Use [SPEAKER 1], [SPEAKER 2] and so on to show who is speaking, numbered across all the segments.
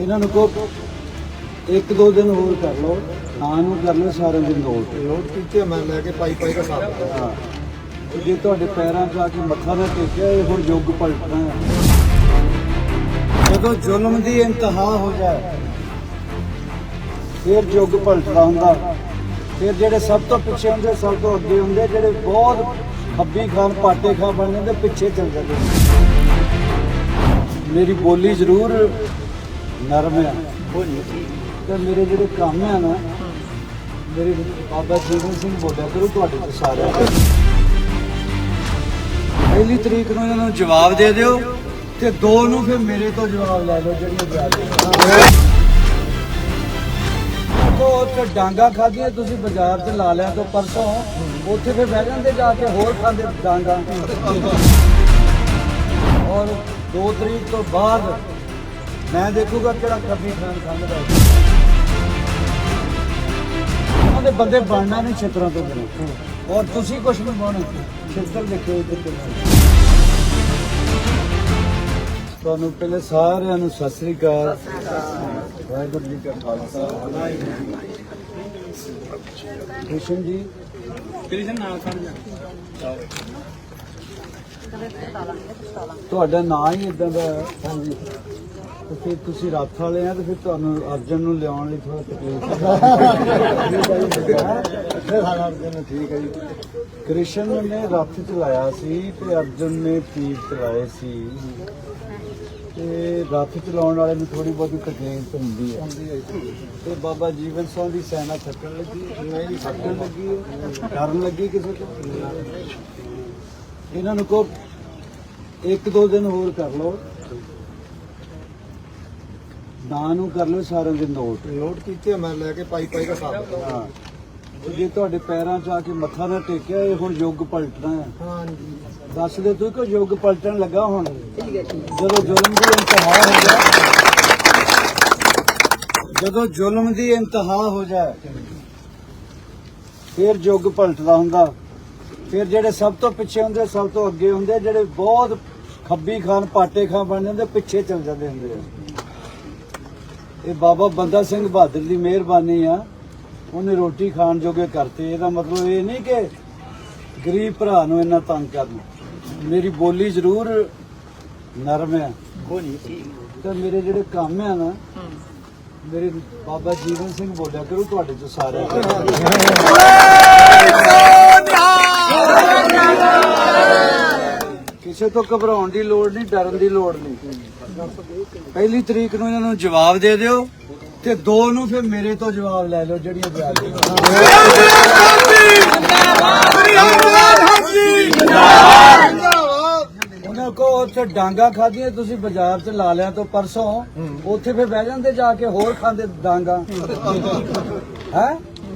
[SPEAKER 1] ਇਹਨਾਂ ਨੂੰ ਕੋ ਇੱਕ ਦੋ ਦਿਨ ਹੋਰ ਕਰ ਲਓ ਨਾ ਨੂੰ ਕਰ ਲਓ ਸਾਰੇ ਦਿਨ ਨੋਟ
[SPEAKER 2] ਨੋਟ ਕੀਤੇ ਮੈਂ ਲੈ ਕੇ ਪਾਈ ਪਾਈ ਦਾ ਸਾਥ
[SPEAKER 1] ਹਾਂ। ਤੇ ਜੇ ਤੁਹਾਡੇ ਪੈਰਾਂ 'ਚ ਆ ਕੇ ਮੱਥਾ ਨਾ ਟੇਕਿਆ ਇਹ ਹੁਣ ਯੁੱਗ ਪਲਟਣਾ ਹੈ। ਜਦੋਂ ਜ਼ੁਲਮ ਦੀ ਇੰਤਹਾ ਹੋ ਜਾਏ ਫਿਰ ਯੁੱਗ ਪਲਟਦਾ ਹੁੰਦਾ। ਫਿਰ ਜਿਹੜੇ ਸਭ ਤੋਂ ਪਿੱਛੇ ਹੁੰਦੇ ਸਭ ਤੋਂ ਅੱਗੇ ਹੁੰਦੇ ਜਿਹੜੇ ਬਹੁਤ ਖੱਬੀ ਖਾਨ ਪਾਟੇ ਖਾਨ ਬਣ ਜਾਂਦੇ ਪਿੱਛੇ ਚਲ ਜਾਂਦੇ। ਮੇਰੀ ਬੋਲੀ ਜ਼ਰੂਰ ਨਰਮ ਹੈ ਤੇ ਮੇਰੇ ਜਿਹੜੇ ਕੰਮ ਆ ਨਾ, ਮੇਰੇ ਬਾਬਾ ਜੀਵਨ ਸਿੰਘ ਬੋਲਿਆ ਕਰੂ ਤੁਹਾਡੇ ਤੋਂ ਸਾਰਿਆਂ ਤੋਂ ਪਹਿਲੀ ਤਰੀਕ ਨੂੰ ਇਹਨਾਂ ਨੂੰ ਜਵਾਬ ਦੇ ਦਿਓ ਤੇ ਦੋ ਨੂੰ ਫਿਰ ਮੇਰੇ ਤੋਂ ਜਵਾਬ ਲੈ ਲਓ ਜਿਹੜੀਆਂ ਜਾ ਕੋ ਉੱਥੇ ਡਾਂਗਾ ਖਾਧੀਆਂ, ਤੁਸੀਂ ਬਾਜ਼ਾਰ 'ਚ ਲਾ ਲਿਆ ਤੋਂ ਪਰਸੋਂ, ਉੱਥੇ ਫਿਰ ਬਹਿ ਜਾਂਦੇ ਜਾ ਕੇ, ਹੋਰ ਖਾਂਦੇ ਡਾਂਗਾ। ਔਰ 2 ਤਰੀਕ ਤੋਂ ਬਾਅਦ ਮੈਂ ਦੇਖੂਗਾ ਕਿਹੜਾ ਖੱਬੀ ਖਾਨ ਹੈ ਉਹਨਾਂ ਦੇ ਬੰਦੇ ਬਣਨਾ ਨਹੀਂ ਛਿੱਤਰਾਂ ਤੋਂ ਬਿਨਾਂ। ਔਰ ਤੁਸੀਂ ਕੁਛ ਨਹੀਂ ਬਣਨਾ। ਛਿੱਤਰ ਦੇਖੋ ਕਿਵੇਂ ਤੁਹਾਨੂੰ ਪਹਿਲੇ ਸਾਰਿਆਂ ਨੂੰ ਸਤਿ ਸ੍ਰੀ ਅਕਾਲ। ਵਾਹਿਗੁਰੂ ਜੀ ਕਾ ਖਾਲਸਾ। ਵਾਹਿਗੁਰੂ ਜੀ। ਕ੍ਰਿਸ਼ਨ ਜੀ। ਤੁਹਾਡਾ ਨਾਂ ਹੀ ਇਦਾਂ ਦਾ ਹੈ। ਹਾਂਜੀ। ਤੇ ਫਿਰ ਤੁਸੀਂ ਰੱਥ ਵਾਲੇ ਆ ਤੇ ਫਿਰ ਤੁਹਾਨੂੰ ਅਰਜਨ ਨੂੰ ਲਿਆਉਣ ਲਈ ਥੋੜਾ ਤਕਲੀਫ ਹੈ ਠੀਕ ਹੈ ਜੀ। ਕ੍ਰਿਸ਼ਨ ਨੇ ਰੱਥ ਚਲਾਇਆ ਸੀ ਤੇ ਅਰਜਨ ਨੇ ਤੀਰ ਚਲਾਏ ਸੀ। ਤੇ ਰੱਥ ਚਲਾਉਣ ਵਾਲੇ ਨੂੰ ਥੋੜੀ ਬਹੁਤੀ ਤਕਲੀਫ ਹੁੰਦੀ ਹੈ ਤੇ ਬਾਬਾ ਜੀਵਨ ਸਿੰਘ ਦੀ ਸੈਨਾ ਥੱਕਣ ਲੱਗੀ ਨਹੀਂ ਥੱਕਣ ਲੱਗੀ ਹੈ ਡਰਨ ਲੱਗੀ ਕਿਸੇ ਤੋਂ? ਇਹਨਾਂ ਨੂੰ ਕੋ ਇੱਕ ਦੋ ਦਿਨ ਹੋਰ ਕਰ ਲਓ। ਨਾ ਨੂੰ ਕਰ ਲਓ ਸਾਰਿਆਂ ਦੇ ਨੋਟ।
[SPEAKER 2] ਨੋਟ ਕੀਤੇ ਮੈਂ ਲੈ ਕੇ ਪਾਈ ਪਾਈ ਦਾ ਸਾਥ
[SPEAKER 1] ਹਾਂ। ਤੇ ਜੇ ਤੁਹਾਡੇ ਪੈਰਾਂ 'ਚ ਆ ਕੇ ਮੱਥਾ ਨਾ ਟੇਕਿਆ ਇਹ ਹੁਣ ਯੁੱਗ ਪਲਟਣਾ ਹੈ।
[SPEAKER 2] ਹਾਂਜੀ
[SPEAKER 1] ਦੱਸ ਦੇ ਤੂੰ ਕਿ ਯੁੱਗ ਪਲਟਣ ਲੱਗਾ ਹੁਣ? ਜਦੋਂ ਜ਼ੁਲਮ ਦੀ ਇੰਤਹਾ ਹੋ ਜਾਏ ਜਦੋਂ ਜ਼ੁਲਮ ਦੀ ਇੰਤਹਾ ਹੋ ਜਾਏ ਫਿਰ ਯੁੱਗ ਪਲਟਦਾ ਹੁੰਦਾ। ਫਿਰ ਜਿਹੜੇ ਸਭ ਤੋਂ ਪਿੱਛੇ ਹੁੰਦੇ ਸਭ ਤੋਂ ਅੱਗੇ ਹੁੰਦੇ ਜਿਹੜੇ ਬਹੁਤ ਖੱਬੀ ਖਾਨ ਪਾਟੇ ਖਾਨ ਬਣ ਜਾਂਦੇ ਪਿੱਛੇ ਚਲ ਜਾਂਦੇ ਹੁੰਦੇ ਆ। ਇਹ ਬਾਬਾ ਬੰਦਾ ਸਿੰਘ ਬਹਾਦਰ ਦੀ ਮਿਹਰਬਾਨੀ ਆ। ਉਹਨੇ ਰੋਟੀ ਖਾਣ ਜੋਗੇ ਕਰਤੇ। ਇਹਦਾ ਮਤਲਬ ਇਹ ਨਹੀਂ ਕਿ ਗਰੀਬ ਭਰਾ ਨੂੰ ਇੰਨਾ ਤੰਗ ਕਰਨਾ। ਮੇਰੀ ਬੋਲੀ ਜ਼ਰੂਰ ਨਰਮ ਹੈ ਤਾਂ ਮੇਰੇ ਜਿਹੜੇ ਕੰਮ ਆ ਨਾ, ਮੇਰੇ ਬਾਬਾ ਜੀਵਨ ਸਿੰਘ ਬੋਲਿਆ ਕਰੋ, ਤੁਹਾਡੇ ਤੋਂ ਸਾਰਿਆਂ ਕਿਸੇ ਤੋਂ ਘਬਰਾਉਣ ਦੀ ਲੋੜ ਨਹੀਂ, ਡਰਨ ਦੀ ਲੋੜ ਨਹੀਂ। ਪਹਿਲੀ ਤਰੀਕ ਨੂੰ ਇਹਨਾਂ ਨੂੰ ਜਵਾਬ ਦੇ ਦਿਓ ਤੇ ਦੋ ਨੂੰ ਫਿਰ ਮੇਰੇ ਤੋਂ ਜਵਾਬ ਲੈ ਲਓ ਜਿਹੜੀਆਂ ਜਾ ਉਹਨਾਂ ਕੋ ਉੱਥੇ ਡਾਂਗਾ ਖਾਧੀਆਂ, ਤੁਸੀਂ ਬਾਜ਼ਾਰ 'ਚ ਲਾ ਲਿਆ ਤੋਂ ਪਰਸੋਂ, ਉੱਥੇ ਫਿਰ ਬਹਿ ਜਾਂਦੇ ਜਾ ਕੇ ਹੋਰ ਖਾਂਦੇ ਡਾਂਗਾ। ਹੈ?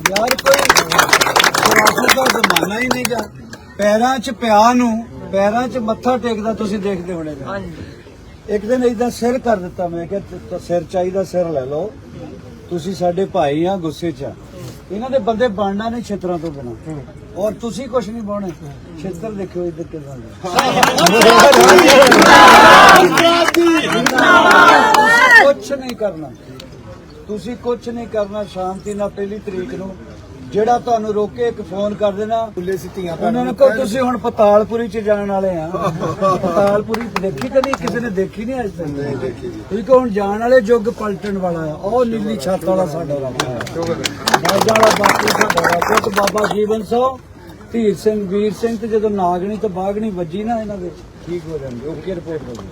[SPEAKER 1] ਯਾਰ ਕੋਈ ਸਰਾਸਤ ਦਾ ਜ਼ਮਾਨਾ ਹੀ ਨਹੀਂ ਗਾ। ਪੈਰਾਂ 'ਚ ਪਿਆ ਨੂੰ ਪੈਰਾਂ 'ਚ ਮੱਥਾ ਟੇਕਦਾ ਤੁਸੀਂ ਦੇਖਦੇ ਹੋਣੇ ਇੱਕ ਦਿਨ ਇਦਾਂ ਸਿਰ ਕਰ ਦਿੱਤਾ ਮੈਂ ਕਿ ਸਿਰ ਚਾਹੀਦਾ ਸਿਰ ਲੈ ਲਓ। ਤੁਸੀਂ ਸਾਡੇ ਭਾਈ ਆ ਗੁੱਸੇ 'ਚ ਆ। ਇਹਨਾਂ ਦੇ ਬੰਦੇ ਬਣਨਾ ਨਹੀਂ ਛਿੱਤਰਾਂ ਤੋਂ ਬਿਨਾ। ਔਰ ਤੁਸੀਂ ਕੁਛ ਨਹੀਂ ਬਣਨਾ ਛਿੱਤਰ ਦੇਖਿਓ ਇੱਧਰ ਕਿਦਾਂ ਕੁਛ ਨਹੀਂ ਕਰਨਾ। ਤੁਸੀਂ ਕੁਛ ਨਹੀਂ ਕਰਨਾ ਸ਼ਾਂਤੀ ਨਾਲ ਪਹਿਲੀ ਤਰੀਕ ਨੂੰ। ਜਿਹੜਾ ਤੁਹਾਨੂੰ ਰੋਕੇ ਇੱਕ ਫੋਨ ਕਰ ਦੇਣਾ
[SPEAKER 2] ਕੁੱਲੇ ਸਿੱਟੀਆਂ
[SPEAKER 1] ਉਹਨਾਂ ਨੂੰ ਕਹੋ ਤੁਸੀਂ ਹੁਣ ਪਤਾਲਪੁਰੀ ਚ ਜਾਣ ਵਾਲੇ ਆ। ਪਤਾਲਪੁਰੀ ਦੇਖੀ ਕਦੀ ਕਿਸੇ ਨੇ ਦੇਖੀ ਨਹੀਂ ਅੱਜ ਤੱਕ? ਤੁਸੀਂ ਕਹੋ ਹੁਣ ਜਾਣ ਵਾਲੇ ਯੁੱਗ ਪਲਟਣ ਵਾਲਾ ਆ। ਉਹ ਨੀਲੀ ਛੱਤ ਵਾਲਾ ਸਾਡਾ ਰਾਜਾ। ਰਾਜਾ ਵਾਲਾ ਬਾਪੂ ਸਾਡਾ ਤੇ ਬਾਬਾ ਜੀਵਨ ਸਿੰਘ ਧੀਰ ਸਿੰਘ ਵੀਰ ਸਿੰਘ ਤੇ ਜਦੋਂ ਨਾਗਣੀ ਤੇ ਬਾਗਣੀ ਵੱਜੀ ਨਾ ਇਹਨਾਂ ਦੇ ਠੀਕ ਹੋ ਜਾਂਦੇ ਓਕੇ ਰਿਪੋਰਟ ਹੋ ਗਈ।